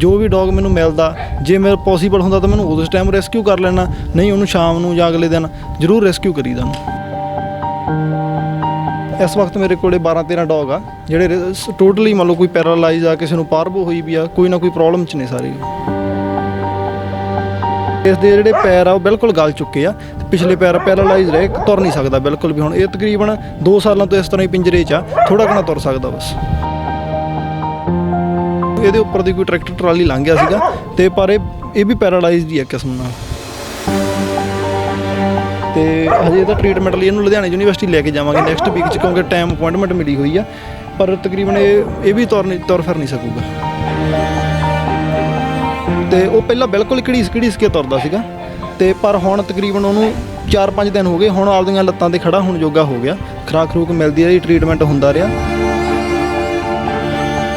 ਜੋ ਵੀ ਡੌਗ ਮੈਨੂੰ ਮਿਲਦਾ, ਜੇ ਮੇਰਾ ਪੋਸੀਬਲ ਹੁੰਦਾ ਤਾਂ ਮੈਨੂੰ ਉਸ ਟਾਈਮ ਰੈਸਕਿਊ ਕਰ ਲੈਣਾ, ਨਹੀਂ ਉਹਨੂੰ ਸ਼ਾਮ ਨੂੰ ਜਾਂ ਅਗਲੇ ਦਿਨ ਜ਼ਰੂਰ ਰੈਸਕਿਊ ਕਰੀਦਾ ਉਹਨੂੰ ਇਸ ਵਕਤ ਮੇਰੇ ਕੋਲੇ 12 13 ਡੌਗ ਆ, ਜਿਹੜੇ ਟੋਟਲੀ ਮੰਨ ਲਓ ਕੋਈ ਪੈਰਾਲਾਈਜ਼ ਆ, ਕਿਸੇ ਨੂੰ ਪਾਰਬੋ ਹੋਈ ਵੀ ਆ, ਕੋਈ ਨਾ ਕੋਈ ਪ੍ਰੋਬਲਮ ਚ ਨੇ ਸਾਰੇ। ਇਸ ਦੇ ਜਿਹੜੇ ਪੈਰ ਆ, ਉਹ ਬਿਲਕੁਲ ਗਲ ਚੁੱਕੇ ਆ ਪਿਛਲੇ ਪੈਰ ਪੈਰਾਲਾਈਜ਼ ਰਹੇ, ਤੁਰ ਨਹੀਂ ਸਕਦਾ ਬਿਲਕੁਲ ਵੀ ਹੁਣ। ਇਹ ਤਕਰੀਬਨ 2 ਸਾਲਾਂ ਤੋਂ ਇਸ ਤਰ੍ਹਾਂ ਹੀ ਪਿੰਜਰੇ 'ਚ ਆ ਥੋੜਾ ਘਣਾ ਤੁਰ ਸਕਦਾ ਬਸ। ਇਹਦੇ ਉੱਪਰ ਦੀ ਕੋਈ ਟਰੈਕਟਰ ਟਰਾਲੀ ਲੰਘ ਗਿਆ ਸੀਗਾ ਤੇ ਪਰ ਇਹ ਇਹ ਵੀ ਪੈਰਾਲਾਈਜ਼ਡ ਹੀ ਆ ਕਿਸਮ ਨਾਲ। ਤੇ ਹਜੇ ਤਾਂ ਟ੍ਰੀਟਮੈਂਟ ਲਈ ਇਹਨੂੰ ਲੁਧਿਆਣਾ ਯੂਨੀਵਰਸਿਟੀ ਲੈ ਕੇ ਜਾਵਾਂਗੇ ਨੈਕਸਟ ਵੀਕ ਚ ਕਿਉਂਕਿ ਟਾਈਮ ਅਪਾਇੰਟਮੈਂਟ ਮਿਲੀ ਹੋਈ ਆ, ਪਰ ਤਕਰੀਬਨ ਇਹ ਇਹ ਵੀ ਤੁਰ ਨਹੀਂ ਤੁਰ ਫਿਰ ਨਹੀਂ ਸਕੂਗਾ। ਤੇ ਉਹ ਪਹਿਲਾਂ ਬਿਲਕੁਲ ਘੜੀਸ ਘੜੀਸ ਕੇ ਤੁਰਦਾ ਸੀਗਾ, ਤੇ ਪਰ ਹੁਣ ਤਕਰੀਬਨ ਉਹਨੂੰ 4-5 ਦਿਨ ਹੋ ਗਏ, ਹੁਣ ਆਪਦੀਆਂ ਲੱਤਾਂ ਤੇ ਖੜਾ ਹੋਣ ਜੋਗਾ ਹੋ ਗਿਆ। ਖਰਾਕ ਖਰੂਕ ਮਿਲਦੀ ਰਹੀ ਟ੍ਰੀਟਮੈਂਟ ਹੁੰਦਾ ਰਿਹਾ।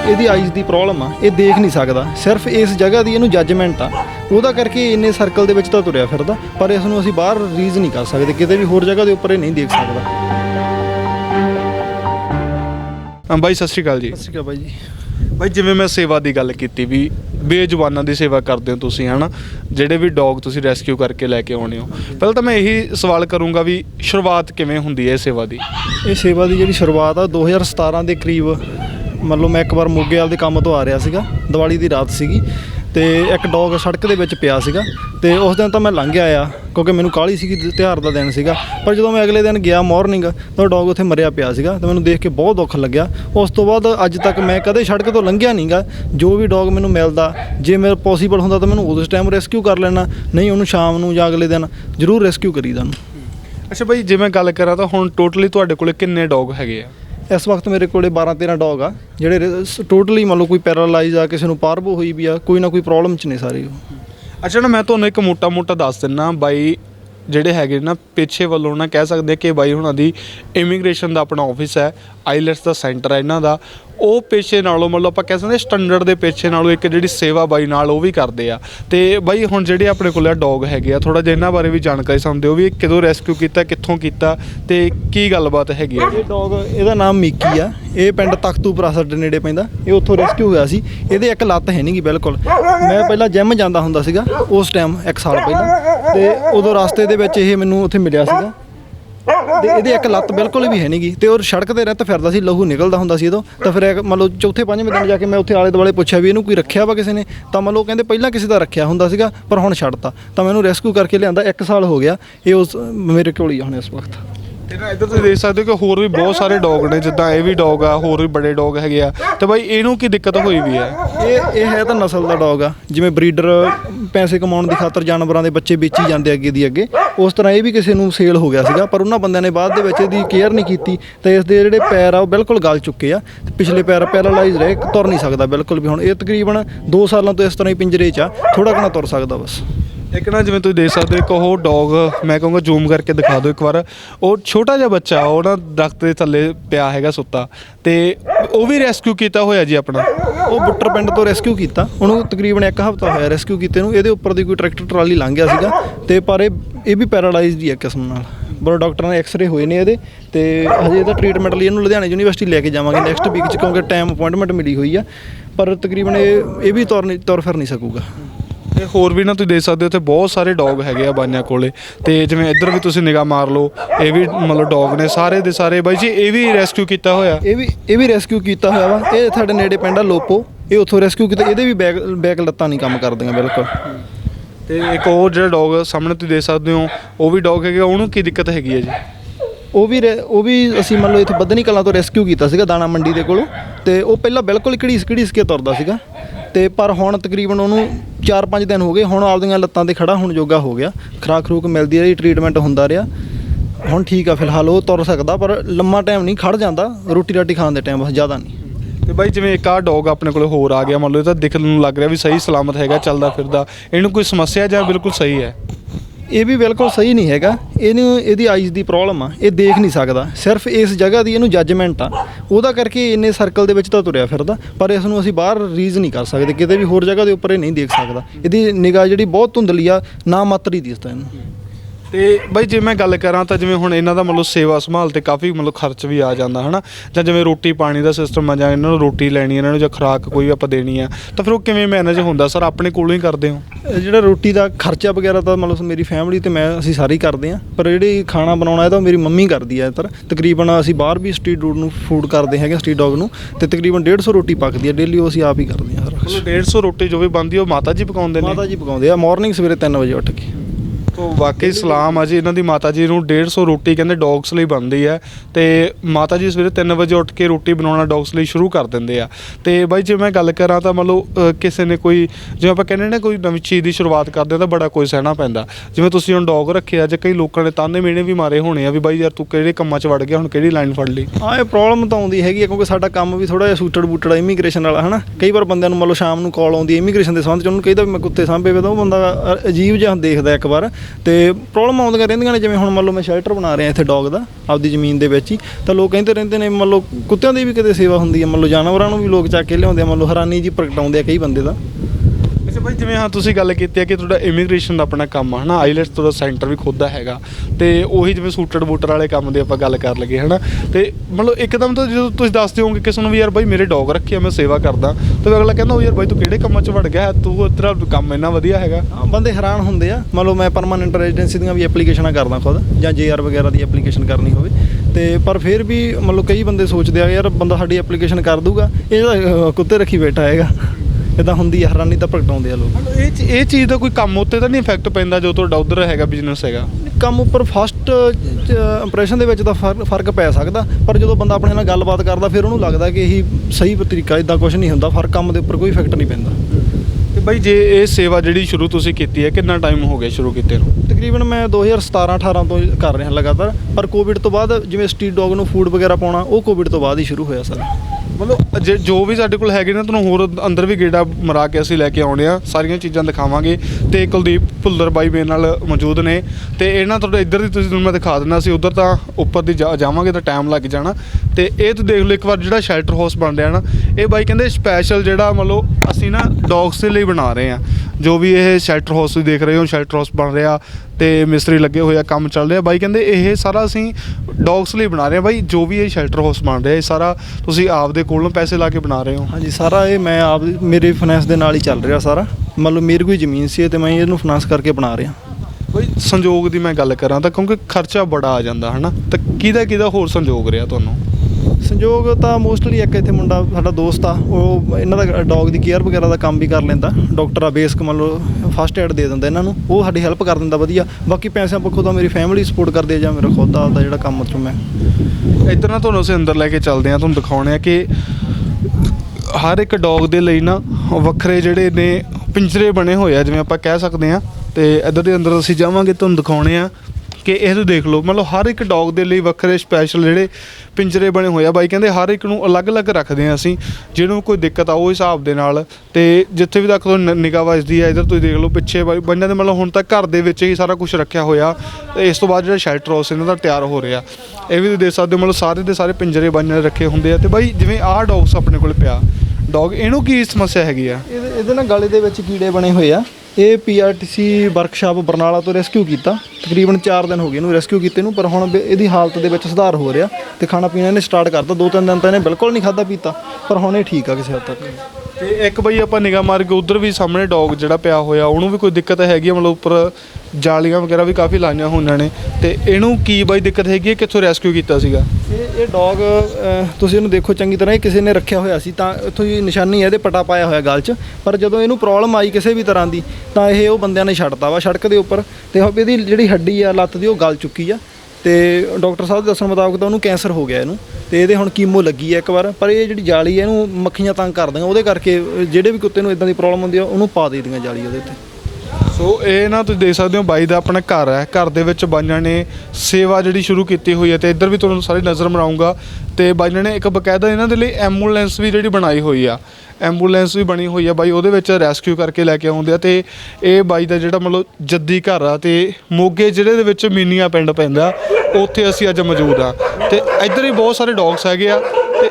ਇਹਦੀ ਆਈਜ਼ ਦੀ ਪ੍ਰੋਬਲਮ ਆ ਇਹ ਦੇਖ ਨਹੀਂ ਸਕਦਾ। ਸਿਰਫ ਇਸ ਜਗ੍ਹਾ ਦੀ ਇਹਨੂੰ ਜੱਜਮੈਂਟ ਆ। ਉਹਦਾ ਕਰਕੇ ਇੰਨੇ ਸਰਕਲ ਦੇ ਵਿੱਚ ਤਾਂ ਤੁਰਿਆ ਫਿਰਦਾ ਪਰ ਇਸ ਨੂੰ ਅਸੀਂ ਬਾਹਰ ਰੀਜ਼ ਨਹੀਂ ਕਰ ਸਕਦੇ। ਕਿਤੇ ਵੀ ਹੋਰ ਜਗ੍ਹਾ ਦੇ ਉੱਪਰ ਇਹ ਨਹੀਂ ਦੇਖ ਸਕਦਾ। ਹਾਂ ਬਾਈ ਸਤਿ ਸ਼੍ਰੀ ਅਕਾਲ ਜੀ। ਸਤਿ ਸ਼੍ਰੀ ਅਕਾਲ ਬਾਈ ਜੀ। ਬਾਈ ਜਿਵੇਂ ਮੈਂ ਸੇਵਾ ਦੀ ਗੱਲ ਕੀਤੀ ਵੀ ਬੇਜਵਾਨਾਂ ਦੀ ਸੇਵਾ ਕਰਦੇ ਹੋ ਤੁਸੀਂ ਹਨਾ? ਜਿਹੜੇ ਵੀ ਡੌਗ ਤੁਸੀਂ ਰੈਸਕਿਊ ਕਰਕੇ ਲੈ ਕੇ ਆਉਣੇ ਹੋ। ਪਹਿਲਾਂ ਤਾਂ ਮੈਂ ਇਹੀ ਸਵਾਲ ਕਰੂੰਗਾ ਵੀ ਸ਼ੁਰੂਆਤ ਕਿਵੇਂ ਹੁੰਦੀ ਹੈ ਇਹ ਸੇਵਾ ਦੀ? ਇਹ ਸੇਵਾ ਦੀ ਜਿਹੜੀ ਸ਼ੁਰੂਆਤ ਆ 2017 ਦੇ ਕਰੀਬ ਮਤਲਬ ਮੈਂ ਇੱਕ ਵਾਰ ਮੋਗੇ ਵਾਲ ਦੇ ਕੰਮ ਤੋਂ ਆ ਰਿਹਾ ਸੀਗਾ, ਦੀਵਾਲੀ ਦੀ ਰਾਤ ਸੀਗੀ ਤੇ ਇੱਕ ਡੌਗ ਸੜਕ ਦੇ ਵਿੱਚ ਪਿਆ ਸੀਗਾ ਤੇ ਉਸ ਦਿਨ ਤਾਂ ਮੈਂ ਲੰਘ ਆਇਆ ਕਿਉਂਕਿ ਮੈਨੂੰ ਕਾਹਲੀ ਸੀਗੀ ਤੇ ਤਿਉਹਾਰ ਦਾ ਦਿਨ ਸੀਗਾ। ਪਰ ਜਦੋਂ ਮੈਂ ਅਗਲੇ ਦਿਨ ਗਿਆ ਮਾਰਨਿੰਗ ਤਾਂ ਡੌਗ ਉੱਥੇ ਮਰਿਆ ਪਿਆ ਸੀਗਾ ਤੇ ਮੈਨੂੰ ਦੇਖ ਕੇ ਬਹੁਤ ਦੁੱਖ ਲੱਗਿਆ। ਉਸ ਤੋਂ ਬਾਅਦ ਅੱਜ ਤੱਕ ਮੈਂ ਕਦੇ ਸੜਕ ਤੋਂ ਲੰਘਿਆ ਨਹੀਂਗਾ। ਜੋ ਵੀ ਡੌਗ ਮੈਨੂੰ ਮਿਲਦਾ, ਜੇ ਮੇਰੇ ਪੋਸੀਬਲ ਹੁੰਦਾ ਤਾਂ ਮੈਨੂੰ ਉਸ ਟਾਈਮ ਰੈਸਕਿਊ ਕਰ ਲੈਣਾ, ਨਹੀਂ ਉਹਨੂੰ ਸ਼ਾਮ ਨੂੰ ਜਾਂ ਅਗਲੇ ਦਿਨ ਜ਼ਰੂਰ ਰੈਸਕਿਊ ਕਰੀਦਾ ਉਹਨੂੰ। ਅੱਛਾ ਬਾਈ ਮੈਂ ਗੱਲ ਕਰਾਂ ਤਾਂ ਹੁਣ ਟੋਟਲੀ ਤੁਹਾਡੇ ਕੋਲੇ ਕਿੰਨੇ ਡੌਗ ਹੈਗੇ ਆ? ਇਸ ਵਕਤ ਮੇਰੇ ਕੋਲੇ 12 13 ਡੌਗ ਆ, ਜਿਹੜੇ ਟੋਟਲੀ ਮੰਨ ਲਓ ਕੋਈ ਪੈਰਾਲਾਈਜ਼ ਆ, ਕਿਸੇ ਨੂੰ ਪਾਰਬੋ ਹੋਈ ਵੀ ਆ, ਕੋਈ ਨਾ ਕੋਈ ਪ੍ਰੋਬਲਮ ਚ ਨੇ ਸਾਰੇ ਉਹ। ਅੱਛਾ ਨਾ, ਮੈਂ ਤੁਹਾਨੂੰ ਇੱਕ ਮੋਟਾ ਮੋਟਾ ਦੱਸ ਦਿੰਨਾ, ਬਾਈ ਜਿਹੜੇ ਹੈਗੇ ਨਾ, ਪਿੱਛੇ ਵੱਲੋਂ ਨਾ ਕਹਿ ਸਕਦੇ ਕਿ ਬਾਈ ਹੁਣਾਂ ਦੀ ਇਮੀਗ੍ਰੇਸ਼ਨ ਦਾ ਆਪਣਾ ਆਫਿਸ ਹੈ ਆਈਲੈਟਸ ਦਾ ਸੈਂਟਰ ਹੈ ਇਹਨਾਂ ਦਾ। ਉਹ ਪੇਸ਼ੇ ਨਾਲੋਂ ਮਤਲਬ ਆਪਾਂ ਕਹਿ ਸਕਦੇ ਸਟੈਂਡਰਡ ਦੇ ਪੇਸ਼ੇ ਨਾਲੋਂ ਇੱਕ ਜਿਹੜੀ ਸੇਵਾ ਬਾਈ ਨਾਲ ਉਹ ਵੀ ਕਰਦੇ ਆ। ਤੇ ਬਾਈ ਹੁਣ ਜਿਹੜੇ ਆਪਣੇ ਕੋਲ ਆ ਡੌਗ ਹੈਗੇ ਆ ਥੋੜਾ ਜਿਹਾ ਇਹਨਾਂ ਬਾਰੇ ਵੀ ਜਾਣਕਾਰੀ ਸਾਨੂੰ ਦਿਓ ਵੀ ਇਹ ਕਿਦੋਂ ਰੈਸਕਿਊ ਕੀਤਾ, ਕਿੱਥੋਂ ਕੀਤਾ ਤੇ ਕੀ ਗੱਲਬਾਤ ਹੈਗੀ ਆ? ਇਹ ਡੌਗ ਇਹਦਾ ਨਾਮ ਮੀਕੀ ਆ। ਇਹ ਪਿੰਡ ਤਖਤੂਪੁਰਾ ਸਾਡੇ ਨੇੜੇ ਪੈਂਦਾ। ਇਹ ਉੱਥੋਂ ਰੈਸਕਿਊ ਹੋਇਆ ਸੀ। ਇਹਦੇ ਇੱਕ ਲੱਤ ਹੈ ਨਹੀਂਗੀ ਬਿਲਕੁਲ। ਮੈਂ ਪਹਿਲਾਂ ਜਿਮ ਜਾਂਦਾ ਹੁੰਦਾ ਸੀਗਾ, ਉਸ ਟਾਈਮ ਇੱਕ ਸਾਲ ਪਹਿਲਾਂ। ਤੇ ਉਦੋਂ ਰਸਤੇ ਦੇ ਵਿੱਚ ਇਹ ਮੈਨੂੰ ਉੱਥੇ ਮਿਲਿਆ ਸੀਗਾ। ਤੇ ਇਹਦੀ ਇੱਕ ਲੱਤ ਬਿਲਕੁਲ ਵੀ ਹੈ ਨਹੀਂਗੀ ਤੇ ਉਹ ਸੜਕ ਤੇ ਰਹਿਤ ਫਿਰਦਾ ਸੀ, ਲਹੂ ਨਿਕਲਦਾ ਹੁੰਦਾ ਸੀ ਇਹਦੋਂ ਤਾਂ ਫਿਰ ਇੱਕ ਮੰਨ ਲਓ ਚੌਥੇ ਪੰਜਵੇਂ ਦਿਨ ਜਾ ਕੇ ਮੈਂ ਉੱਥੇ ਆਲੇ ਦੁਆਲੇ ਪੁੱਛਿਆ ਵੀ ਇਹਨੂੰ ਕੋਈ ਰੱਖਿਆ ਵਾ ਕਿਸੇ ਨੇ? ਤਾਂ ਮੰਨ ਲਓ ਕਹਿੰਦੇ ਪਹਿਲਾਂ ਕਿਸੇ ਦਾ ਰੱਖਿਆ ਹੁੰਦਾ ਸੀਗਾ, ਪਰ ਹੁਣ ਛੱਡਤਾ। ਤਾਂ ਮੈਨੂੰ ਰੈਸਕਿਊ ਕਰਕੇ ਲਿਆਂਦਾ, ਇੱਕ ਸਾਲ ਹੋ ਗਿਆ। ਇਹ ਉਸ ਮੇਰੇ ਕੋਲ ਹੀ ਆ ਹੁਣ ਇਸ ਵਕਤ। ਤੇ ਨਾ ਇੱਧਰ ਤੁਸੀਂ ਦੇਖ ਸਕਦੇ ਹੋ ਕਿ ਹੋਰ ਵੀ ਬਹੁਤ ਸਾਰੇ ਡੌਗ ਨੇ ਜਿੱਦਾਂ ਇਹ ਵੀ ਡੌਗ ਆ ਹੋਰ ਵੀ ਬੜੇ ਡੌਗ ਹੈਗੇ ਆ। ਤੇ ਬਾਈ ਇਹਨੂੰ ਕੀ ਦਿੱਕਤ ਹੋਈ ਵੀ ਹੈ ਇਹ ਇਹ ਹੈ ਤਾਂ ਨਸਲ ਦਾ ਡੌਗ ਆ। ਜਿਵੇਂ ਬਰੀਡਰ ਪੈਸੇ ਕਮਾਉਣ ਦੀ ਖਾਤਰ ਜਾਨਵਰਾਂ ਦੇ ਬੱਚੇ ਵੇਚੀ ਜਾਂਦੇ ਅੱਗੇ ਦੀ ਅੱਗੇ। ਉਸ ਤਰ੍ਹਾਂ ਇਹ ਵੀ ਕਿਸੇ ਨੂੰ ਸੇਲ ਹੋ ਗਿਆ ਸੀਗਾ ਪਰ ਉਹਨਾਂ ਬੰਦਿਆਂ ਨੇ ਬਾਅਦ ਦੇ ਵਿੱਚ ਇਹਦੀ ਕੇਅਰ ਨਹੀਂ ਕੀਤੀ ਤੇ ਇਸ ਦੇ ਜਿਹੜੇ ਪੈਰ ਆ ਉਹ ਬਿਲਕੁਲ ਗਲ ਚੁੱਕੇ ਆ। ਤੇ ਪਿਛਲੇ ਪੈਰ ਪੈਰਾਲਾਈਜ਼ ਰਹੇ ਤੁਰ ਨਹੀਂ ਸਕਦਾ ਬਿਲਕੁਲ ਵੀ। ਹੁਣ ਇਹ ਤਕਰੀਬਨ 2 ਸਾਲਾਂ ਤੋਂ ਇਸ ਤਰ੍ਹਾਂ ਹੀ ਪਿੰਜਰੇ 'ਚ ਆ ਥੋੜਾ ਘਣਾ ਤੁਰ ਸਕਦਾ ਬਸ। ਇੱਕ ਨਾ ਜਿਵੇਂ ਤੁਸੀਂ ਦੇਖ ਸਕਦੇ ਹੋ ਇੱਕ ਉਹ ਡੌਗ ਮੈਂ ਕਹੂੰਗਾ ਜ਼ੂਮ ਕਰਕੇ ਦਿਖਾ ਦਿਓ ਇੱਕ ਵਾਰ। ਉਹ ਛੋਟਾ ਜਿਹਾ ਬੱਚਾ, ਉਹ ਨਾ ਦਰਖਤ ਦੇ ਥੱਲੇ ਪਿਆ ਹੈਗਾ ਸੁੱਤਾ। ਤੇ ਉਹ ਵੀ ਰੈਸਕਿਊ ਕੀਤਾ ਹੋਇਆ ਜੀ ਆਪਣਾ। ਉਹ ਬੁੱਟਰ ਪਿੰਡ ਤੋਂ ਰੈਸਕਿਊ ਕੀਤਾ। ਉਹਨੂੰ ਤਕਰੀਬਨ ਇੱਕ ਹਫ਼ਤਾ ਹੋਇਆ ਰੈਸਕਿਊ ਕੀਤੇ ਨੂੰ। ਇਹਦੇ ਉੱਪਰ ਦੀ ਕੋਈ ਟਰੈਕਟਰ ਟਰਾਲੀ ਲੰਘ ਗਿਆ ਸੀਗਾ। ਤੇ ਪਰ ਇਹ ਇਹ ਵੀ ਪੈਰਾਲਾਈਜ਼ਡ ਹੀ ਆ ਕਿਸਮ ਨਾਲ। ਬੜਾ ਡਾਕਟਰਾਂ ਨੇ ਐਕਸ-ਰੇ ਹੋਏ ਨੇ ਇਹਦੇ। ਤੇ ਹਜੇ ਇਹਦਾ ਟ੍ਰੀਟਮੈਂਟ ਲਈ ਇਹਨੂੰ ਲੁਧਿਆਣਾ ਯੂਨੀਵਰਸਿਟੀ ਲੈ ਕੇ ਜਾਵਾਂਗੇ ਨੈਕਸਟ ਵੀਕ ਚ ਕਿਉਂਕਿ ਟਾਈਮ ਅਪਾਇੰਟਮੈਂਟ ਮਿਲੀ ਹੋਈ ਆ। ਪਰ ਤਕਰੀਬਨ ਇਹ ਇਹ ਵੀ ਤੁਰ ਨਹੀਂ, ਤੁਰ ਫਿਰ ਨਹੀਂ ਸਕੂਗਾ। ਤੇ ਹੋਰ ਵੀ ਨਾ ਤੁਸੀਂ ਦੇਖ ਸਕਦੇ ਹੋ ਉੱਥੇ ਬਹੁਤ ਸਾਰੇ ਡੌਗ ਹੈਗੇ ਆ ਬਾਈਆਂ ਕੋਲੇ। ਤੇ ਜਿਵੇਂ ਇੱਧਰ ਵੀ ਤੁਸੀਂ ਨਿਗਾਹ ਮਾਰ ਲਓ ਇਹ ਵੀ ਮਤਲਬ ਡੌਗ ਨੇ ਸਾਰੇ ਦੇ ਸਾਰੇ ਬਾਈ ਜੀ ਇਹ ਵੀ ਰੈਸਕਿਊ ਕੀਤਾ ਹੋਇਆ? ਇਹ ਵੀ ਇਹ ਵੀ ਰੈਸਕਿਊ ਕੀਤਾ ਹੋਇਆ ਵਾ। ਇਹ ਸਾਡੇ ਨੇੜੇ ਪਿੰਡ ਆ ਲੋਪੋ। ਇਹ ਉੱਥੋਂ ਰੈਸਕਿਊ ਕੀਤਾ ਇਹਦੇ ਵੀ ਬੈਕ ਬੈਕ ਲੱਤਾਂ ਨਹੀਂ ਕੰਮ ਕਰਦੀਆਂ ਬਿਲਕੁਲ। ਤੇ ਇੱਕ ਉਹ ਜਿਹੜਾ ਡੌਗ ਸਾਹਮਣੇ ਤੁਸੀਂ ਦੇਖ ਸਕਦੇ ਹੋ ਉਹ ਵੀ ਡੌਗ ਹੈਗਾ ਉਹਨੂੰ ਕੀ ਦਿੱਕਤ ਹੈਗੀ ਹੈ ਜੀ? ਉਹ ਵੀ ਉਹ ਵੀ ਅਸੀਂ ਮੰਨ ਲਓ ਇੱਥੇ ਬੱਦਨੀ ਕਲਾਂ ਤੋਂ ਰੈਸਕਿਊ ਕੀਤਾ ਸੀਗਾ ਦਾਣਾ ਮੰਡੀ ਦੇ ਕੋਲੋਂ ਤੇ ਉਹ ਪਹਿਲਾਂ ਬਿਲਕੁਲ ਘੜੀਸ ਘੜੀਸ ਕੇ ਤੁਰਦਾ ਸੀਗਾ। ਤੇ ਪਰ ਹੁਣ ਤਕਰੀਬਨ ਉਹਨੂੰ 4-5 ਦਿਨ ਹੋ ਗਏ, ਹੁਣ ਆਪਦੀਆਂ ਲੱਤਾਂ ਤੇ ਖੜਾ, ਹੋਣ ਜੋਗਾ ਹੋ ਗਿਆ। ਖਰਾਕ ਖਰੂਕ ਮਿਲਦੀ ਰਹੀ ਟ੍ਰੀਟਮੈਂਟ ਹੁੰਦਾ ਰਿਹਾ। ਹੁਣ ਠੀਕ ਆ, ਫਿਲਹਾਲ ਉਹ ਤੁਰ ਸਕਦਾ, ਪਰ ਲੰਮਾ ਟਾਈਮ ਨਹੀਂ, ਖੜ ਜਾਂਦਾ। ਰੋਟੀ ਰਾਟੀ ਖਾਣ ਦੇ ਟਾਈਮ ਬਸ ਜ਼ਿਆਦਾ ਨਹੀਂ। ਤੇ ਬਾਈ, ਜਿਵੇਂ ਇੱਕ ਆਹ ਡੌਗ ਆਪਣੇ ਕੋਲ ਹੋਰ ਆ ਗਿਆ, ਮੰਨ ਲਓ ਇਹ ਤਾਂ ਦਿਖਣ ਨੂੰ ਲੱਗ ਰਿਹਾ ਵੀ ਸਹੀ ਸਲਾਮਤ ਹੈਗਾ, ਚੱਲਦਾ ਫਿਰਦਾ। ਇਹਨੂੰ ਕੋਈ ਸਮੱਸਿਆ ਜਾਂ ਬਿਲਕੁਲ ਸਹੀ ਹੈ? ਇਹ ਵੀ ਬਿਲਕੁਲ ਸਹੀ ਨਹੀਂ ਹੈਗਾ। ਇਹਨੂੰ ਇਹਦੀ ਆਈਜ਼ ਦੀ ਪ੍ਰੋਬਲਮ ਆ। ਇਹ ਦੇਖ ਨਹੀਂ ਸਕਦਾ। ਸਿਰਫ ਇਸ ਜਗ੍ਹਾ ਦੀ ਇਹਨੂੰ ਜੱਜਮੈਂਟ ਆ। ਉਹਦਾ ਕਰਕੇ ਇੰਨੇ ਸਰਕਲ ਦੇ ਵਿੱਚ ਤਾਂ ਤੁਰਿਆ ਫਿਰਦਾ। ਪਰ ਇਸ ਨੂੰ ਅਸੀਂ ਬਾਹਰ ਰੀਜ਼ ਨਹੀਂ ਕਰ ਸਕਦੇ। ਕਿਤੇ ਵੀ ਹੋਰ ਜਗ੍ਹਾ ਦੇ ਉੱਪਰ ਇਹ ਨਹੀਂ ਦੇਖ ਸਕਦਾ। ਇਹਦੀ ਨਿਗਾਹ ਜਿਹੜੀ ਬਹੁਤ ਧੁੰਦਲੀ ਆ, ਨਾ ਮਾਤਰ ਹੀ ਦਿਸਦਾ ਇਹਨੂੰ ਤੇ ਬਾਈ ਜੇ ਮੈਂ ਗੱਲ ਕਰਾਂ ਤਾਂ ਜਿਵੇਂ ਹੁਣ ਇਹਨਾਂ ਦਾ ਮਤਲਬ ਸੇਵਾ ਸੰਭਾਲ ਤੇ ਕਾਫੀ ਮਤਲਬ ਖਰਚ ਵੀ ਆ ਜਾਂਦਾ ਹਨਾ? ਜਾਂ ਜਿਵੇਂ ਰੋਟੀ ਪਾਣੀ ਦਾ ਸਿਸਟਮ ਆ ਜਾਂ ਇਹਨਾਂ ਨੂੰ ਰੋਟੀ ਲੈਣੀ ਇਹਨਾਂ ਨੂੰ ਜਾਂ ਖੁਰਾਕ ਕੋਈ ਆਪਾਂ ਦੇਣੀ ਆ ਤਾਂ ਫਿਰ ਉਹ ਕਿਵੇਂ ਮੈਨੇਜ ਹੁੰਦਾ? ਸਰ ਆਪਣੇ ਕੋਲੋਂ ਹੀ ਕਰਦੇ ਹੋ? ਜਿਹੜਾ ਰੋਟੀ ਦਾ ਖਰਚਾ ਵਗੈਰਾ ਤਾਂ ਮਤਲਬ ਮੇਰੀ ਫੈਮਿਲੀ ਤੇ ਮੈਂ ਅਸੀਂ ਸਾਰੇ ਹੀ ਕਰਦੇ ਆ ਪਰ ਜਿਹੜੀ ਖਾਣਾ ਬਣਾਉਣਾ ਇਹ ਤਾਂ ਮੇਰੀ ਮੰਮੀ ਕਰਦੀ ਹੈ ਇੱਧਰ। ਤਕਰੀਬਨ ਅਸੀਂ ਬਾਹਰ ਵੀ ਸਟਰੀਟ ਫੂਡ ਨੂੰ ਫੂਡ ਕਰਦੇ ਹੈਗੇ ਸਟਰੀਟ ਡੌਗ ਨੂੰ ਤੇ ਤਕਰੀਬਨ 150 ਰੋਟੀ ਪੱਕਦੀ ਹੈ ਡੇਲੀ ਉਹ ਅਸੀਂ ਆਪ ਹੀ ਕਰਦੇ ਆ ਸਾਰਾ। ਮਤਲਬ 150 ਰੋਟੀ ਜੋ ਵੀ ਬਣਦੀ ਉਹ ਮਾਤਾ ਜੀ ਪਕਾਉਂਦੇ ਨੇ? ਮਾਤਾ ਜੀ ਪਕਾਉਂਦੇ ਆ ਮਾਰਨਿੰਗ ਸਵੇਰੇ 3 ਵਜੇ ਉੱਠ ਕੇ। ਤੋ ਵਾਕਈ ਸਲਾਮ ਆ ਜੀ। ਇਹਨਾਂ ਦੀ ਮਾਤਾ ਜੀ ਨੂੰ 150 ਰੋਟੀ ਕਹਿੰਦੇ ਡੌਗਸ ਲਈ ਬਣਦੀ ਹੈ। ਤੇ ਮਾਤਾ ਜੀ ਸਵੇਰੇ 3 ਵਜੇ ਉੱਠ ਕੇ ਰੋਟੀ ਬਣਾਉਣਾ ਡੌਗਸ ਲਈ ਸ਼ੁਰੂ ਕਰ ਦਿੰਦੇ ਆ। ਤੇ ਬਾਈ, ਜੇ ਮੈਂ ਗੱਲ ਕਰਾਂ ਤਾਂ ਮੰਨ ਲਓ ਕਿਸੇ ਨੇ ਕੋਈ, ਜਿਵੇਂ ਆਪਾਂ ਕਹਿੰਦੇ ਨੇ ਕੋਈ ਨਵੀਂ ਚੀਜ਼ ਦੀ ਸ਼ੁਰੂਆਤ ਕਰਦੇ ਆ ਤਾਂ ਬੜਾ ਕੋਈ ਸਹਿਣਾ ਪੈਂਦਾ। ਜਿਵੇਂ ਤੁਸੀਂ ਹੁਣ ਡੌਗ ਰੱਖਿਆ ਜਾਂ ਕਈ ਲੋਕਾਂ ਨੇ ਤਾਨੇ ਮੇਣੇ ਵੀ ਮਾਰੇ ਹੋਣੇ ਆ ਵੀ ਬਾਈ ਯਾਰ ਤੂੰ ਕਿਹੜੇ ਕੰਮਾਂ 'ਚ ਵੜ ਗਿਆ, ਹੁਣ ਕਿਹੜੀ ਲਾਈਨ ਫੜ ਲਈ? ਹਾਂ, ਇਹ ਪ੍ਰੋਬਲਮ ਤਾਂ ਆਉਂਦੀ ਹੈਗੀ ਕਿਉਂਕਿ ਸਾਡਾ ਕੰਮ ਵੀ ਥੋੜਾ ਜਿਹਾ ਸੂਟਡ ਬੂਟਡ ਇਮੀਗ੍ਰੇਸ਼ਨ ਵਾਲਾ, ਹਨਾ? ਕਈ ਵਾਰ ਬੰਦਿਆਂ ਨੂੰ ਮੰਨ ਲਓ ਸ਼ਾਮ ਨੂੰ ਕਾਲ ਆਉਂਦੀ ਹੈ ਇਮੀਗ੍ਰੇਸ਼ਨ ਦੇ ਸੰਬੰਧ ਚ, ਉਹਨੂੰ ਕਹਿੰਦਾ ਵੀ ਮੈਂ ਕੁੱਤੇ ਸਾਂਭੇ ਵੇ ਤਾਂ ਉਹ ਬੰਦਾ ਅਜੀਬ ਜਿਹਾ ਦੇਖਦਾ ਇੱਕ ਵਾਰ। ਤੇ ਪ੍ਰੋਬਲਮ ਆਉਂਦੀਆਂ ਰਹਿੰਦੀਆਂ ਨੇ, ਜਿਵੇਂ ਹੁਣ ਮੰਨ ਲਓ ਮੈਂ ਸ਼ੈਲਟਰ ਬਣਾ ਰਿਹਾ ਇੱਥੇ ਡੌਗ ਦਾ, ਆਪਦੀ ਜ਼ਮੀਨ ਦੇ ਵਿੱਚ ਹੀ, ਤਾਂ ਲੋਕ ਕਹਿੰਦੇ ਰਹਿੰਦੇ ਨੇ, ਮੰਨ ਲਓ ਕੁੱਤਿਆਂ ਦੀ ਵੀ ਕਿਤੇ ਸੇਵਾ ਹੁੰਦੀ ਹੈ, ਮੰਨ ਲਓ ਜਾਨਵਰਾਂ ਨੂੰ ਵੀ ਲੋਕ ਚੱਕ ਕੇ ਲਿਆਉਂਦੇ ਆ, ਮੰਨ ਲਓ ਹੈਰਾਨੀ ਜੀ ਪ੍ਰਗਟਾਉਂਦੇ ਆ ਕਈ ਬੰਦੇ ਦਾ। ਬਾਈ ਜਿਵੇਂ ਹਾਂ ਤੁਸੀਂ ਗੱਲ ਕੀਤੀ ਹੈ ਕਿ ਤੁਹਾਡਾ ਇਮੀਗ੍ਰੇਸ਼ਨ ਦਾ ਆਪਣਾ ਕੰਮ ਆ ਹਨਾ? ਆਈਲੈਟਸ ਤੁਹਾਡਾ ਸੈਂਟਰ ਵੀ ਖੁਦ ਦਾ ਹੈਗਾ। ਤੇ ਉਹੀ ਜਿਵੇਂ ਸੂਟਡ ਬੂਟਰ ਵਾਲੇ ਕੰਮ ਦੀ ਆਪਾਂ ਗੱਲ ਕਰ ਲਈਏ ਹਨਾ? ਤੇ ਮਤਲਬ ਇੱਕਦਮ ਤਾਂ ਜਦੋਂ ਤੁਸੀਂ ਦੱਸਦੇ ਹੋਗੇ ਕਿਸੇ ਨੂੰ ਵੀ ਯਾਰ ਬਾਈ ਮੇਰੇ ਡੌਗ ਰੱਖਿਆ ਮੈਂ ਸੇਵਾ ਕਰਦਾ। ਤੇ ਅਗਲਾ ਕਹਿੰਦਾ ਉਹ ਯਾਰ ਬਾਈ ਤੂੰ ਕਿਹੜੇ ਕੰਮਾਂ 'ਚ ਵੜ ਗਿਆ? ਤੂੰ ਤੇਰਾ ਕੰਮ ਇੰਨਾ ਵਧੀਆ ਹੈਗਾ। ਹਾਂ, ਬੰਦੇ ਹੈਰਾਨ ਹੁੰਦੇ ਆ। ਮੰਨ ਲਓ ਮੈਂ ਪਰਮਾਨੈਂਟ ਰੈਜ਼ੀਡੈਂਸੀ ਦੀਆਂ ਵੀ ਐਪਲੀਕੇਸ਼ਨਾਂ ਕਰਦਾ ਖੁਦ ਜਾਂ ਜੇਆਰ ਵਗੈਰਾ ਦੀ ਐਪਲੀਕੇਸ਼ਨ ਕਰਨੀ ਹੋਵੇ। ਤੇ ਪਰ ਫਿਰ ਵੀ ਮੰਨ ਲਓ ਕਈ ਬੰਦੇ ਸੋਚਦੇ ਆ ਯਾਰ ਬੰਦਾ ਸਾਡੀ ਐਪਲੀਕੇਸ਼ਨ ਕਰ ਦੂਗਾ ਇਹ ਕੁੱਤੇ ਰੱਖੀ ਬੈਠਾ ਹੈਗਾ। ਇਦਾਂ ਹੁੰਦੀ ਆ ਹੈਰਾਨੀ ਤਾਂ ਪ੍ਰਗਟਾਉਂਦੇ ਆ ਲੋਕ। ਇਹ ਚ- ਇਹ ਚੀਜ਼ ਦਾ ਕੋਈ ਕੰਮ ਉੱਤੇ ਤਾਂ ਨਹੀਂ ਇਫੈਕਟ ਪੈਂਦਾ ਜੋ ਤੁਹਾਡਾ ਉਧਰ ਹੈਗਾ ਬਿਜ਼ਨਸ ਹੈਗਾ? ਕੰਮ ਉੱਪਰ ਫਸਟ ਇੰਪ੍ਰੈਸ਼ਨ ਦੇ ਵਿੱਚ ਤਾਂ ਫਰ- ਫ਼ਰਕ ਪੈ ਸਕਦਾ ਪਰ ਜਦੋਂ ਬੰਦਾ ਆਪਣੇ ਨਾਲ ਗੱਲਬਾਤ ਕਰਦਾ ਫਿਰ ਉਹਨੂੰ ਲੱਗਦਾ ਕਿ ਇਹੀ ਸਹੀ ਤਰੀਕਾ ਇਦਾਂ ਕੁਝ ਨਹੀਂ ਹੁੰਦਾ ਫਰ ਕੰਮ ਦੇ ਉੱਪਰ ਕੋਈ ਇਫੈਕਟ ਨਹੀਂ ਪੈਂਦਾ। ਤੇ ਬਾਈ ਜੇ ਇਹ ਸੇਵਾ ਜਿਹੜੀ ਸ਼ੁਰੂ ਤੁਸੀਂ ਕੀਤੀ ਹੈ ਕਿੰਨਾ ਟਾਈਮ ਹੋ ਗਿਆ ਸ਼ੁਰੂ ਕੀਤੇ ਨੂੰ? ਤਕਰੀਬਨ ਮੈਂ 2017 18 ਤੋਂ ਕਰ ਰਿਹਾ ਲਗਾਤਾਰ ਪਰ ਕੋਵਿਡ ਤੋਂ ਬਾਅਦ ਜਿਵੇਂ ਸਟਰੀਟ ਡੌਗ ਨੂੰ ਫੂਡ ਵਗੈਰਾ ਪਾਉਣਾ ਉਹ ਕੋਵਿਡ ਤੋਂ ਬਾਅਦ ਹੀ ਸ਼ੁਰੂ ਹੋਇਆ ਸਰ। ਮਤਲਬ ਜੇ ਜੋ ਵੀ ਸਾਡੇ ਕੋਲ ਹੈਗੇ ਨੇ, ਤੁਹਾਨੂੰ ਹੋਰ ਅੰਦਰ ਵੀ ਗੇੜਾ ਮਰਾ ਕੇ ਅਸੀਂ ਲੈ ਕੇ ਆਉਣੇ ਆ। ਸਾਰੀਆਂ ਚੀਜ਼ਾਂ ਦਿਖਾਵਾਂਗੇ। ਤੇ ਕੁਲਦੀਪ ਭੁੱਲਰ ਬਾਈ ਮੇਰੇ ਨਾਲ ਮੌਜੂਦ ਨੇ। ਤੇ ਇਹਨਾਂ ਤੁਹਾਡੇ ਇੱਧਰ ਦੀ ਤੁਸੀਂ ਤੁਹਾਨੂੰ ਮੈਂ ਦਿਖਾ ਦਿੰਦਾ ਸੀ ਉਧਰ ਤਾਂ ਉੱਪਰ ਦੀ ਜਾ- ਜਾਵਾਂਗੇ ਤਾਂ ਟਾਈਮ ਲੱਗ ਜਾਣਾ। ਤੇ ਇਹ ਤੁਸੀਂ ਦੇਖ ਲਓ, ਇੱਕ ਵਾਰ ਜਿਹੜਾ ਸ਼ੈਲਟਰ ਹਾਊਸ ਬਣ ਰਿਹਾ ਨਾ, ਇਹ ਬਾਈ ਕਹਿੰਦੇ ਸਪੈਸ਼ਲ ਜਿਹੜਾ ਮਤਲਬ ਅਸੀਂ ਨਾ ਡੌਗਸ ਦੇ ਲਈ ਬਣਾ ਰਹੇ ਆ। ਜੋ ਵੀ ਇਹ ਸ਼ੈਲਟਰ ਹਾਊਸ ਤੁਸੀਂ ਦੇਖ ਰਹੇ ਹੋ ਸ਼ੈਲਟਰ ਹਾਊਸ ਬਣ ਰਿਹਾ। ਤੇ ਮਿਸਤਰੀ ਲੱਗੇ ਹੋਏ ਆ ਕੰਮ ਚੱਲ ਰਿਹਾ। ਬਾਈ ਕਹਿੰਦੇ ਇਹ ਸਾਰਾ ਅਸੀਂ ਡੌਗਸ ਲਈ ਬਣਾ ਰਹੇ ਆ ਬਾਈ ਜੋ ਵੀ ਇਹ ਸ਼ੈਲਟਰ ਹਾਊਸ ਬਣ ਰਿਹਾ ਇਹ ਸਾਰਾ ਤੁਸੀਂ ਆਪਦੇ ਕੋਲੋਂ ਪੈਸੇ ਲਾ ਕੇ ਬਣਾ ਰਹੇ ਹੋ। ਹਾਂਜੀ ਸਾਰਾ ਇਹ ਮੈਂ ਆਪ ਮੇਰੇ ਫਾਈਨੈਂਸ ਦੇ ਨਾਲ ਹੀ ਚੱਲ ਰਿਹਾ ਸਾਰਾ। ਮੰਨ ਲਓ ਮੇਰੀ ਕੋਈ ਜ਼ਮੀਨ ਸੀ ਤੇ ਮੈਂ ਇਹਨੂੰ ਫਾਈਨਾਂਸ ਕਰਕੇ ਬਣਾ ਰਿਹਾ। ਬਈ ਸੰਯੋਗ ਦੀ ਮੈਂ ਗੱਲ ਕਰਾਂ ਤਾਂ ਕਿਉਂਕਿ ਖਰਚਾ ਬੜਾ ਆ ਜਾਂਦਾ ਹਨਾ? ਤਾਂ ਕਿਹਦਾ ਕਿਹਦਾ ਹੋਰ ਸੰਯੋਗ ਰਿਹਾ ਤੁਹਾਨੂੰ? ਸੰਯੋਗ ਤਾਂ ਮੋਸਟਲੀ ਇੱਕ ਇੱਥੇ ਮੁੰਡਾ, ਸਾਡਾ ਦੋਸਤ ਆ, ਉਹ ਇਹਨਾਂ ਦਾ ਡੌਗ ਦੀ ਕੇਅਰ ਵਗੈਰਾ ਦਾ ਕੰਮ ਵੀ ਕਰ ਲੈਂਦਾ ਡਾਕਟਰ ਆ ਬੇਸਿਕ ਮੰਨ ਲਓ ਫਸਟ ਐਡ ਦੇ ਦਿੰਦਾ ਇਹਨਾਂ ਨੂੰ, ਉਹ ਸਾਡੀ ਹੈਲਪ ਕਰ ਦਿੰਦਾ ਵਧੀਆ, ਬਾਕੀ ਪੈਸਿਆਂ ਪੱਖੋਂ ਤਾਂ ਮੇਰੀ ਫੈਮਿਲੀ ਸਪੋਰਟ ਕਰਦੇ ਜਾਂ ਮੇਰਾ ਖੁਦ ਦਾ ਜਿਹੜਾ ਕੰਮ ਚੋਂ ਮੈਂ। ਇੱਧਰ ਨਾ ਤੁਹਾਨੂੰ ਅਸੀਂ ਅੰਦਰ ਲੈ ਕੇ ਚੱਲਦੇ ਹਾਂ, ਤੁਹਾਨੂੰ ਦਿਖਾਉਣੇ ਆ ਕਿ ਹਰ ਇੱਕ ਡੌਗ ਦੇ ਲਈ ਨਾ ਵੱਖਰੇ ਜਿਹੜੇ ਨੇ ਪਿੰਜਰੇ ਬਣੇ ਹੋਏ ਆ, ਜਿਵੇਂ ਆਪਾਂ ਕਹਿ ਸਕਦੇ ਆ ਤੇ ਇੱਧਰ ਦੇ ਅੰਦਰ ਅਸੀਂ ਜਾਵਾਂਗੇ, ਤੁਹਾਨੂੰ ਦਿਖਾਉਣੇ ਆ ਕਿ ਇਹ ਤੋਂ ਦੇਖ ਲਓ, ਮਤਲਬ ਹਰ ਇੱਕ ਡੌਗ ਦੇ ਲਈ ਵੱਖਰੇ ਸਪੈਸ਼ਲ ਜਿਹੜੇ ਪਿੰਜਰੇ ਬਣੇ ਹੋਏ ਆ। ਬਾਈ ਕਹਿੰਦੇ ਹਰ ਇੱਕ ਨੂੰ ਅਲੱਗ-ਅਲੱਗ ਰੱਖਦੇ ਆ ਅਸੀਂ, ਜਿਹਨੂੰ ਕੋਈ ਦਿੱਕਤ ਆ ਉਹ ਹਿਸਾਬ ਦੇ ਨਾਲ। ਤੇ ਜਿੱਥੇ ਵੀ ਤੱਕ ਤੁਹਾਨੂੰ ਨਿਗਾਹ ਵੱਜਦੀ ਆ, ਇੱਧਰ ਤੁਸੀਂ ਦੇਖ ਲਓ, ਪਿੱਛੇ ਬਾਈ ਬੰਨਿਆਂ ਦੇ ਮਤਲਬ ਹੁਣ ਤੱਕ ਘਰ ਦੇ ਵਿੱਚ ਹੀ ਸਾਰਾ ਕੁਝ ਰੱਖਿਆ ਹੋਇਆ। ਤੇ ਇਸ ਤੋਂ ਬਾਅਦ ਜਿਹੜਾ ਸ਼ੈਲਟਰ ਹਾਊਸ ਇਹਨਾਂ ਦਾ ਤਿਆਰ ਹੋ ਰਿਹਾ। ਇਹ ਵੀ ਤੁਸੀਂ ਦੇਖ ਸਕਦੇ ਹੋ, ਮਤਲਬ ਸਾਰੇ ਦੇ ਸਾਰੇ ਪਿੰਜਰੇ ਬੰਨਿਆਂ ਰੱਖੇ ਹੁੰਦੇ ਆ। ਤੇ ਬਾਈ ਜਿਵੇਂ ਆਹ ਡੌਗਸ ਆਪਣੇ ਕੋਲ ਪਿਆ ਡੌਗ ਇਹਨੂੰ ਕੀ ਸਮੱਸਿਆ ਹੈਗੀ ਆ? ਇਹਦੇ ਇਹਦੇ ਨਾਲ ਗਲੇ ਦੇ ਵਿੱਚ ਕੀੜੇ ਬਣੇ ਹੋਏ ਆ। ਇਹ ਪੀਆਰਟੀਸੀ ਵਰਕਸ਼ਾਪ ਬਰਨਾਲਾ ਤੋਂ ਰੈਸਕਿਊ ਕੀਤਾ। ਤਕਰੀਬਨ 4 ਦਿਨ ਹੋ ਗਏ ਇਹਨੂੰ ਰੈਸਕਿਊ ਕੀਤੇ ਨੂੰ, ਪਰ ਹੁਣ ਬ- ਇਹਦੀ ਹਾਲਤ ਦੇ ਵਿੱਚ ਸੁਧਾਰ ਹੋ ਰਿਹਾ ਤੇ ਖਾਣਾ ਪੀਣਾ ਇਹਨੇ ਸਟਾਰਟ ਕਰਤਾ। ਦੋ ਤਿੰਨ ਦਿਨ ਤਾਂ ਇਹਨੇ ਬਿਲਕੁਲ ਨਹੀਂ ਖਾਦਾ ਪੀਤਾ, ਪਰ ਹੁਣ ਇਹ ਠੀਕ ਆ ਕਿਸੇ ਹੱਦ ਤੱਕ। ਤੇ ਇੱਕ ਬਈ ਆਪਾਂ ਨਿਗਾਹ ਮਾਰ ਕੇ ਉਧਰ ਵੀ ਸਾਹਮਣੇ ਡੌਗ ਜਿਹੜਾ ਪਿਆ ਹੋਇਆ, ਉਹਨੂੰ ਵੀ ਕੋਈ ਦਿੱਕਤ ਹੈਗੀ ਆ? ਮਤਲਬ ਉੱਪਰ ਜਾਲੀਆਂ ਵਗੈਰਾ ਵੀ ਕਾਫੀ ਲਾਈਆਂ ਹੋਈਆਂ ਨੇ। ਤੇ ਇਹਨੂੰ ਕੀ ਬਈ ਦਿੱਕਤ ਹੈਗੀ ਹੈ ਕਿੱਥੋਂ ਰੈਸਕਿਊ ਕੀਤਾ ਸੀਗਾ? ਇਹ ਇਹ ਡੌਗ ਤੁਸੀਂ ਇਹਨੂੰ ਦੇਖੋ ਚੰਗੀ ਤਰ੍ਹਾਂ, ਇਹ ਕਿਸੇ ਨੇ ਰੱਖਿਆ ਹੋਇਆ ਸੀ। ਤਾਂ ਇੱਥੋਂ ਦੀ ਨਿਸ਼ਾਨੀ ਹੈ ਇਹਦੇ ਪਟਾ ਪਾਇਆ ਹੋਇਆ ਗਲ 'ਚ। ਪਰ ਜਦੋਂ ਇਹਨੂੰ ਪ੍ਰੋਬਲਮ ਆਈ ਕਿਸੇ ਵੀ ਤਰ੍ਹਾਂ ਦੀ, ਤਾਂ ਇਹ ਉਹ ਬੰਦਿਆਂ ਨੇ ਛੱਡਤਾ ਵਾ ਸੜਕ ਦੇ ਉੱਪਰ। ਤੇ ਇਹਦੀ ਜਿਹੜੀ ਹੱਡੀ ਆ, ਲੱਤ ਦੀ, ਉਹ ਗਲ ਚੁੱਕੀ ਆ। ਤੇ ਡਾਕਟਰ ਸਾਹਿਬ ਦੇ ਦੱਸਣ ਮੁਤਾਬਕ ਤਾਂ ਉਹਨੂੰ ਕੈਂਸਰ ਹੋ ਗਿਆ ਇਹਨੂੰ, ਤੇ ਇਹਦੇ ਹੁਣ ਕੀਮੋ ਲੱਗੀ ਹੈ ਇੱਕ ਵਾਰ, ਪਰ ਇਹ ਜਿਹੜੀ ਜਾਲੀ ਹੈ ਇਹਨੂੰ ਮੱਖੀਆਂ ਤੰਗ ਕਰਦੀਆਂ, ਉਹਦੇ ਕਰਕੇ ਜਿਹੜੇ ਵੀ ਕੁੱਤੇ ਨੂੰ ਇਦਾਂ ਦੀ ਪ੍ਰੋਬਲਮ ਹੁੰਦੀ ਆ, ਉਹਨੂੰ ਪਾ ਦੇ ਦੇਦੀਆਂ ਜਾਲੀ ਉਹਦੇ ਉੱਤੇ। ਸੋ ਇਹ ਨਾ ਤੁਸੀਂ ਦੇਖ ਸਕਦੇ ਹੋ ਬਾਈ ਦਾ ਆਪਣਾ ਘਰ ਹੈ। ਘਰ ਦੇ ਵਿੱਚ ਬਾਈਆਂ ਨੇ ਸੇਵਾ ਜਿਹੜੀ ਸ਼ੁਰੂ ਕੀਤੀ ਹੋਈ ਹੈ ਤੇ ਇੱਧਰ ਵੀ ਤੁਹਾਨੂੰ ਸਾਰੀ ਨਜ਼ਰ ਮਰਾਉਂਗਾ। ਤੇ ਬਾਈਆਂ ਨੇ ਇੱਕ ਬਕਾਇਦਾ ਇਹਨਾਂ ਦੇ ਲਈ ਐਂਬੂਲੈਂਸ ਵੀ ਜਿਹੜੀ ਬਣਾਈ ਹੋਈ ਆ। ਐਂਬੂਲੈਂਸ ਵੀ ਬਣੀ ਹੋਈ ਆ ਬਾਈ, ਉਹਦੇ ਵਿੱਚ ਰੈਸਕਿਊ ਕਰਕੇ ਲੈ ਕੇ ਆਉਂਦੇ ਆ ਤੇ ਇਹ ਬਾਈ ਦਾ ਜਿਹੜਾ ਮਤਲਬ ਜੱਦੀ ਘਰ ਆ ਤੇ ਮੋਗੇ ਜ਼ਿਲ੍ਹੇ ਦੇ ਵਿੱਚ ਮੀਨੀਆਂ ਪਿੰਡ ਪੈਂਦਾ, ਉੱਥੇ ਅਸੀਂ ਅੱਜ ਮੌਜੂਦ ਆ। ਤੇ ਇੱਧਰ ਹੀ ਬਹੁਤ ਸਾਰੇ ਡੌਗਸ ਹੈਗੇ ਆ ਤੇ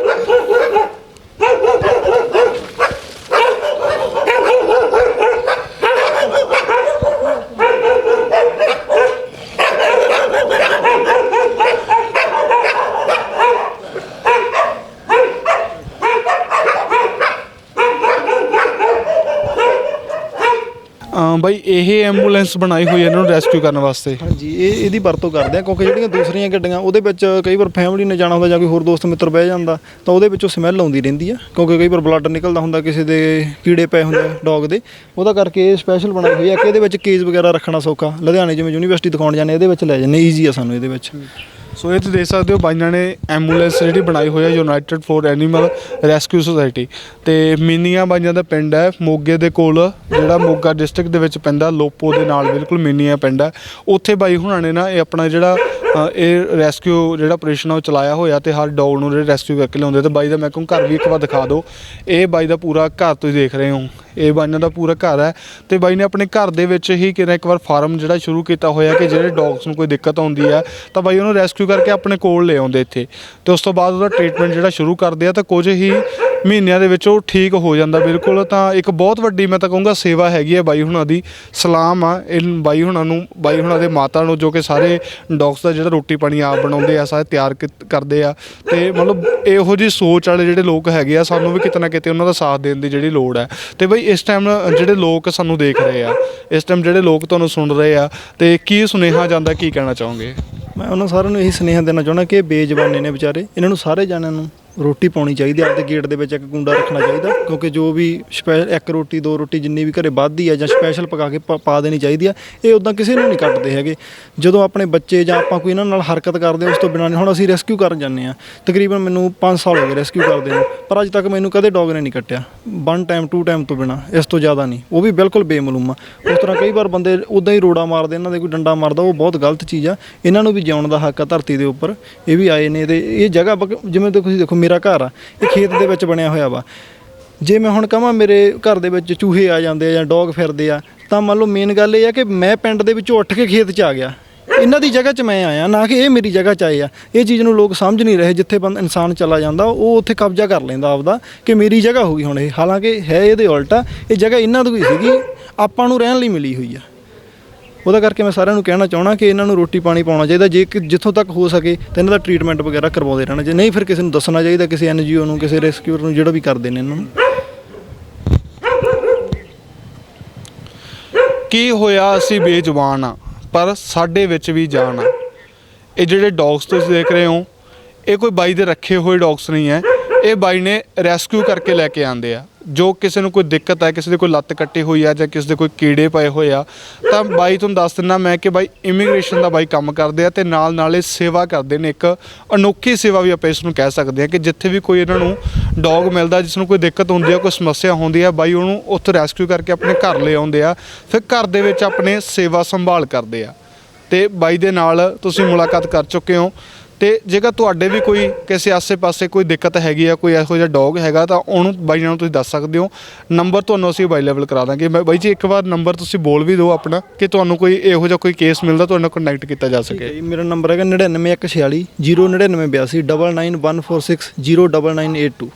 ਬਾਈ, ਇਹ ਐਂਬੂਲੈਂਸ ਬਣਾਈ ਹੋਈ ਹੈ ਇਹਨਾਂ ਨੂੰ ਰੈਸਕਿਊ ਕਰਨ ਵਾਸਤੇ। ਹਾਂਜੀ, ਇਹ ਇਹਦੀ ਵਰਤੋਂ ਕਰਦੇ ਆ, ਕਿਉਂਕਿ ਜਿਹੜੀਆਂ ਦੂਸਰੀਆਂ ਗੱਡੀਆਂ, ਉਹਦੇ ਵਿੱਚ ਕਈ ਵਾਰ ਫੈਮਿਲੀ ਨੇ ਜਾਣਾ ਹੁੰਦਾ ਜਾਂ ਕੋਈ ਹੋਰ ਦੋਸਤ ਮਿੱਤਰ ਬਹਿ ਜਾਂਦਾ, ਤਾਂ ਉਹਦੇ ਵਿੱਚੋਂ ਸਮੈਲ ਆਉਂਦੀ ਰਹਿੰਦੀ ਆ, ਕਿਉਂਕਿ ਕਈ ਵਾਰ ਬਲੱਡ ਨਿਕਲਦਾ ਹੁੰਦਾ ਕਿਸੇ ਦੇ ਕੀੜੇ ਪਏ ਹੁੰਦੇ ਡੌਗ ਦੇ। ਉਹਦਾ ਕਰਕੇ ਇਹ ਸਪੈਸ਼ਲ ਬਣਾਈ ਹੋਈ ਆ ਕਿ ਇਹਦੇ ਵਿੱਚ ਕੇਸ ਵਗੈਰਾ ਰੱਖਣਾ ਸੌਖਾ। ਲੁਧਿਆਣੇ ਜਿਵੇਂ ਯੂਨੀਵਰਸਿਟੀ ਦਿਖਾਉਣ ਜਾਂਦੇ ਇਹਦੇ ਵਿੱਚ ਲੈ ਜਾਂਦੇ ਈਜ਼ੀ ਆ ਸਾਨੂੰ ਇਹਦੇ ਵਿੱਚ। ਸੋ ਇਹ ਤੁਸੀਂ ਦੇਖ ਸਕਦੇ ਹੋ ਬਾਈਆਂ ਨੇ ਐਂਬੂਲੈਂਸ ਜਿਹੜੀ ਬਣਾਈ ਹੋਈ ਹੈ United for Animal Rescue Society ਤੇ ਮੀਨੀਆਂ ਬਾਈਆਂ ਦਾ ਪਿੰਡ ਹੈ, ਮੋਗੇ ਦੇ ਕੋਲ, ਜਿਹੜਾ ਮੋਗਾ ਡਿਸਟ੍ਰਿਕਟ ਦੇ ਵਿੱਚ ਪੈਂਦਾ, ਲੋਪੋ ਦੇ ਨਾਲ ਬਿਲਕੁਲ ਮੀਨੀਆਂ ਪਿੰਡ ਹੈ। ਉੱਥੇ ਬਾਈ ਹੁਣਾਂ ਨੇ ਨਾ ਇਹ ਆਪਣਾ ਜਿਹੜਾ ਇਹ ਰੈਸਕਿਊ ਜਿਹੜਾ ਆਪਰੇਸ਼ਨ ਆ, ਉਹ ਚਲਾਇਆ ਹੋਇਆ ਤੇ ਹਰ ਡੌਗ ਨੂੰ ਜਿਹੜੇ ਰੈਸਕਿਊ ਕਰਕੇ ਲਿਆਉਂਦੇ ਤੇ ਬਾਈ ਦਾ ਮੈਂ ਕਹੂੰ ਘਰ ਵੀ ਇੱਕ ਵਾਰ ਦਿਖਾ ਦਿਓ। ਇਹ ਬਾਈ ਦਾ ਪੂਰਾ ਘਰ ਤੁਸੀਂ ਦੇਖ ਰਹੇ ਹੋ। ਇਹ ਬਾਈਆਂ ਦਾ ਪੂਰਾ ਘਰ ਹੈ ਤੇ ਬਾਈ ਨੇ ਆਪਣੇ ਘਰ ਦੇ ਵਿੱਚ ਹੀ ਕਿਰਾ ਇੱਕ ਵਾਰ ਫਾਰਮ ਜਿਹੜਾ ਸ਼ੁਰੂ ਕੀਤਾ ਹੋਇਆ ਕਿ ਜਿਹੜੇ ਡੌਗਸ ਨੂੰ ਕੋਈ ਦਿੱਕਤ ਆਉਂਦੀ ਹੈ, ਤਾਂ ਬਾਈ ਉਹਨੂੰ ਰੈਸਕਿਊ ਕਰਕੇ ਆਪਣੇ ਕੋਲ ਲੈ ਆਉਂਦੇ ਇੱਥੇ। ਤੇ ਉਸ ਤੋਂ ਬਾਅਦ ਉਹਦਾ ਟ੍ਰੀਟਮੈਂਟ ਜਿਹੜਾ ਸ਼ੁਰੂ ਕਰਦੇ ਆ, ਤਾਂ ਕੁਝ ਹੀ ਮਹੀਨਿਆਂ ਦੇ ਵਿੱਚ ਉਹ ਠੀਕ ਹੋ ਜਾਂਦਾ ਬਿਲਕੁਲ। ਤਾਂ ਇੱਕ ਬਹੁਤ ਵੱਡੀ ਮੈਂ ਤਾਂ ਕਹੂੰਗਾ ਸੇਵਾ ਹੈਗੀ ਹੈ ਬਾਈ ਹੁਣਾਂ ਦੀ। ਸਲਾਮ ਆ ਇਹ ਬਾਈ ਹੁਣਾਂ ਨੂੰ, ਬਾਈ ਹੁਣਾਂ ਦੇ ਮਾਤਾ ਨੂੰ ਜੋ ਕਿ ਸਾਰੇ ਡੌਗਸ ਦਾ ਜਿਹੜਾ ਰੋਟੀ ਪਾਣੀ ਆਪ ਬਣਾਉਂਦੇ ਆ, ਸਾਰੇ ਤਿਆਰ ਕੀਤ- ਕਰਦੇ ਆ। ਤੇ ਮਤਲਬ ਇਹੋ ਜੀ ਸੋਚ ਵਾਲੇ ਜਿਹੜੇ ਲੋਕ ਹੈਗੇ ਆ, ਸਾਨੂੰ ਵੀ ਕਿਤੇ ਨਾ ਕਿਤੇ ਉਹਨਾਂ ਦਾ ਸਾਥ ਦੇਣ ਦੀ ਜਿਹੜੀ ਲੋੜ ਹੈ। ਤੇ ਬਈ ਇਸ ਟਾਈਮ ਜਿਹੜੇ ਲੋਕ ਸਾਨੂੰ ਦੇਖ ਰਹੇ ਆ, ਇਸ ਟਾਈਮ ਜਿਹੜੇ ਲੋਕ ਤੁਹਾਨੂੰ ਸੁਣ ਰਹੇ ਆ, ਤੇ ਕੀ ਸੁਨੇਹਾ ਜਾਂਦਾ, ਕੀ ਕਹਿਣਾ ਚਾਹੋਗੇ? ਮੈਂ ਉਹਨਾਂ ਸਾਰਿਆਂ ਨੂੰ ਇਹੀ ਸੁਨੇਹਾ ਦੇਣਾ ਚਾਹੁੰਦਾ ਕਿ ਇਹ ਬੇਜ਼ਬਾਨੇ ਨੇ ਵਿਚਾਰੇ, ਇਹਨਾਂ ਨੂੰ ਸਾਰੇ ਜਾਣਿਆਂ ਨੂੰ। ਰੋਟੀ ਪਾਉਣੀ ਚਾਹੀਦੀ ਹੈ, ਆਪਦੇ ਗੇਟ ਦੇ ਵਿੱਚ ਇੱਕ ਕੁੰਡਾ ਰੱਖਣਾ ਚਾਹੀਦਾ, ਕਿਉਂਕਿ ਜੋ ਵੀ ਸਪੈਸ਼ਲ ਇੱਕ ਰੋਟੀ, ਦੋ ਰੋਟੀ ਜਿੰਨੀ ਵੀ ਘਰੇ ਵੱਧਦੀ ਹੈ ਜਾਂ ਸਪੈਸ਼ਲ ਪਕਾ ਕੇ ਪਾ- ਪਾ ਦੇਣੀ ਚਾਹੀਦੀ ਆ ਇਹ ਉਦਾਂ ਕਿਸੇ ਨੂੰ ਨਹੀਂ ਕੱਟਦੇ ਹੈਗੇ। ਜਦੋਂ ਆਪਣੇ ਬੱਚੇ ਜਾਂ ਆਪਾਂ ਕੋਈ ਇਹਨਾਂ ਨਾਲ ਹਰਕਤ ਕਰਦੇ ਹਾਂ, ਉਸ ਤੋਂ ਬਿਨਾਂ ਨਹੀਂ, ਹੁਣ ਅਸੀਂ ਰੈਸਕਿਊ ਕਰਨ ਜਾਂਦੇ ਆ ਤਕਰੀਬਨ ਮੈਨੂੰ 5 ਸਾਲ ਹੋ ਗਏ ਰੈਸਕਿਊ ਕਰਦੇ ਨੂੰ, ਪਰ ਅੱਜ ਤੱਕ ਮੈਨੂੰ ਕਦੇ ਡੌਗ ਨੇ ਨਹੀਂ ਕੱਟਿਆ। ਵਨ ਟਾਈਮ ਟੂ ਟਾਈਮ ਤੋਂ ਬਿਨਾਂ, ਇਸ ਤੋਂ ਜ਼ਿਆਦਾ ਨਹੀਂ। ਉਹ ਵੀ ਬਿਲਕੁਲ ਬੇਮਲੂਮ ਆ। ਉਸ ਤਰ੍ਹਾਂ ਕਈ ਵਾਰ ਬੰਦੇ ਉਦਾਂ ਹੀ ਰੋੜਾ ਮਾਰਦੇ, ਇਹਨਾਂ ਦੇ ਕੋਈ ਡੰਡਾ ਮਾਰਦਾ, ਉਹ ਬਹੁਤ ਗਲਤ ਚੀਜ਼ ਆ। ਇਹਨਾਂ ਨੂੰ ਵੀ ਜਿਉਣ ਦਾ ਹੱਕ ਆ ਧਰਤੀ ਦੇ ਉੱਪਰ। ਇਹ ਵੀ ਆਏ ਨੇ ਤੇ ਇਹ ਜਗ੍ਹਾ ਬਕ- ਜਿਵੇਂ ਤੇ ਤੁਸੀਂ ਦੇਖੋ ਮੇਰਾ ਘਰ ਆ, ਇਹ ਖੇਤ ਦੇ ਵਿੱਚ ਬਣਿਆ ਹੋਇਆ ਵਾ। ਜੇ ਮੈਂ ਹੁਣ ਕਹਾਂ ਮੇਰੇ ਘਰ ਦੇ ਵਿੱਚ ਚੂਹੇ ਆ ਜਾਂਦੇ ਆ ਜਾਂ ਡੌਗ ਫਿਰਦੇ ਆ, ਤਾਂ ਮੰਨ ਲਓ ਮੇਨ ਗੱਲ ਇਹ ਆ ਕਿ ਮੈਂ ਪਿੰਡ ਦੇ ਵਿੱਚੋਂ ਉੱਠ ਕੇ ਖੇਤ 'ਚ ਆ ਗਿਆ। ਇਹਨਾਂ ਦੀ ਜਗ੍ਹਾ 'ਚ ਮੈਂ ਆਇਆ, ਨਾ ਕਿ ਇਹ ਮੇਰੀ ਜਗ੍ਹਾ 'ਚ ਆਏ ਆ। ਇਹ ਚੀਜ਼ ਨੂੰ ਲੋਕ ਸਮਝ ਨਹੀਂ ਰਹੇ, ਜਿੱਥੇ ਬੰਦ ਇਨਸਾਨ ਚਲਾ ਜਾਂਦਾ, ਉਹ ਉੱਥੇ ਕਬਜ਼ਾ ਕਰ ਲੈਂਦਾ ਆਪਦਾ, ਕਿ ਮੇਰੀ ਜਗ੍ਹਾ ਹੋ ਗਈ ਹੁਣ ਇਹ। ਹਾਲਾਂਕਿ ਹੈ ਇਹਦੇ ਉਲਟਾ ਇਹ ਜਗ੍ਹਾ ਇਹਨਾਂ ਦੀ ਸੀਗੀ, ਆਪਾਂ ਨੂੰ ਰਹਿਣ ਲਈ ਮਿਲੀ ਹੋਈ ਆ। ਉਹਦਾ ਕਰਕੇ ਮੈਂ ਸਾਰਿਆਂ ਨੂੰ ਕਹਿਣਾ ਚਾਹਣਾ ਕਿ ਇਹਨਾਂ ਨੂੰ ਰੋਟੀ ਪਾਣੀ ਪਾਉਣਾ ਚਾਹੀਦਾ, ਜੇ ਕਿ ਜਿੱਥੋਂ ਤੱਕ ਹੋ ਸਕੇ ਤਾਂ ਇਹਨਾਂ ਦਾ ਟ੍ਰੀਟਮੈਂਟ ਵਗੈਰਾ ਕਰਵਾਉਂਦੇ ਰਹਿਣਾ ਜੇ ਨਹੀਂ ਫਿਰ ਕਿਸੇ ਨੂੰ ਦੱਸਣਾ ਚਾਹੀਦਾ, ਕਿਸੇ ਐਨਜੀਓ ਨੂੰ, ਕਿਸੇ ਰੈਸਕਿਊਰ ਨੂੰ, ਜਿਹੜਾ ਵੀ ਕਰਦੇ ਨੇ ਇਹਨਾਂ ਨੂੰ। ਕੀ ਹੋਇਆ ਅਸੀਂ ਬੇਜ਼ੁਬਾਨ ਆ, ਪਰ ਸਾਡੇ ਵਿੱਚ ਵੀ ਜਾਨ ਆ। ਇਹ ਜਿਹੜੇ ਡੌਗਸ ਤੁਸੀਂ ਦੇਖ ਰਹੇ ਹੋ, ਇਹ ਕੋਈ ਬਾਈ ਦੇ ਰੱਖੇ ਹੋਏ ਡੌਗਸ ਨਹੀਂ ਹੈ। ਇਹ ਬਾਈ ਨੇ ਰੈਸਕਿਊ ਕਰਕੇ ਲੈ ਕੇ ਆਂਦੇ ਆ। ਜੋ ਕਿਸੇ ਨੂੰ ਕੋਈ ਦਿੱਕਤ ਹੈ ਕਿਸੇ ਦੇ ਕੋਈ ਲੱਤ ਕੱਟੀ ਹੋਈ ਆ ਜਾਂ ਕਿਸੇ ਦੇ ਕੋਈ ਕੀੜੇ ਪਏ ਹੋਏ ਆ, ਤਾਂ ਬਾਈ ਤੁਹਾਨੂੰ ਦੱਸ ਦਿੰਦਾ ਮੈਂ ਕਿ ਬਾਈ ਇਮੀਗ੍ਰੇਸ਼ਨ ਦਾ ਬਾਈ ਕੰਮ ਕਰਦੇ ਆ ਤੇ ਨਾਲ ਨਾਲ ਇਹ ਸੇਵਾ ਕਰਦੇ ਨੇ, ਇੱਕ ਅਨੋਖੀ ਸੇਵਾ ਵੀ ਆਪਾਂ ਇਸ ਨੂੰ ਕਹਿ ਸਕਦੇ ਆ ਕਿ ਜਿੱਥੇ ਵੀ ਕੋਈ ਇਹਨਾਂ ਨੂੰ ਡੌਗ ਮਿਲਦਾ, ਜਿਸ ਨੂੰ ਕੋਈ ਦਿੱਕਤ ਹੁੰਦੀ ਆ, ਕੋਈ ਸਮੱਸਿਆ ਹੁੰਦੀ ਆ, ਬਾਈ ਉਹਨੂੰ ਉੱਥੋਂ ਰੈਸਕਿਊ ਕਰਕੇ ਆਪਣੇ ਘਰ ਲੈ ਆਉਂਦੇ ਆ, ਫਿਰ ਘਰ ਦੇ ਵਿੱਚ ਆਪਣੇ ਸੇਵਾ ਸੰਭਾਲ ਕਰਦੇ ਆ। ਤੇ ਬਾਈ ਦੇ ਨਾਲ ਤੁਸੀਂ ਮੁਲਾਕਾਤ ਕਰ ਚੁੱਕੇ ਹੋ। ਤੇ ਜੇਕਰ ਤੁਹਾਡੇ ਵੀ ਕੋਈ ਕਿਸੇ ਆਸੇ-ਪਾਸੇ ਕੋਈ ਦਿੱਕਤ ਹੈਗੀ ਆ, ਕੋਈ ਇਹੋ ਜਿਹਾ ਡੌਗ ਹੈਗਾ, ਤਾਂ ਉਹਨੂੰ ਬਾਈ ਨਾਲ ਤੁਸੀਂ ਦੱਸ ਸਕਦੇ ਹੋ। ਨੰਬਰ ਤੁਹਾਨੂੰ ਅਸੀਂ ਅਵੇਲੇਬਲ ਕਰਾ ਦਾਂਗੇ। ਮੈਂ ਬਾਈ ਜੀ, ਇੱਕ ਵਾਰ ਨੰਬਰ ਤੁਸੀਂ ਬੋਲ ਵੀ ਦਿਓ ਆਪਣਾ ਕਿ ਤੁਹਾਨੂੰ ਕੋਈ ਇਹੋ ਜਿਹਾ ਕੋਈ ਕੇਸ ਮਿਲਦਾ, ਤੁਹਾਡੇ ਨਾਲ ਕੰਟੈਕਟ ਕੀਤਾ ਜਾ ਸਕੇ। ਜੀ, ਮੇਰਾ ਨੰਬਰ ਹੈਗਾ 99146 09982 99146 09982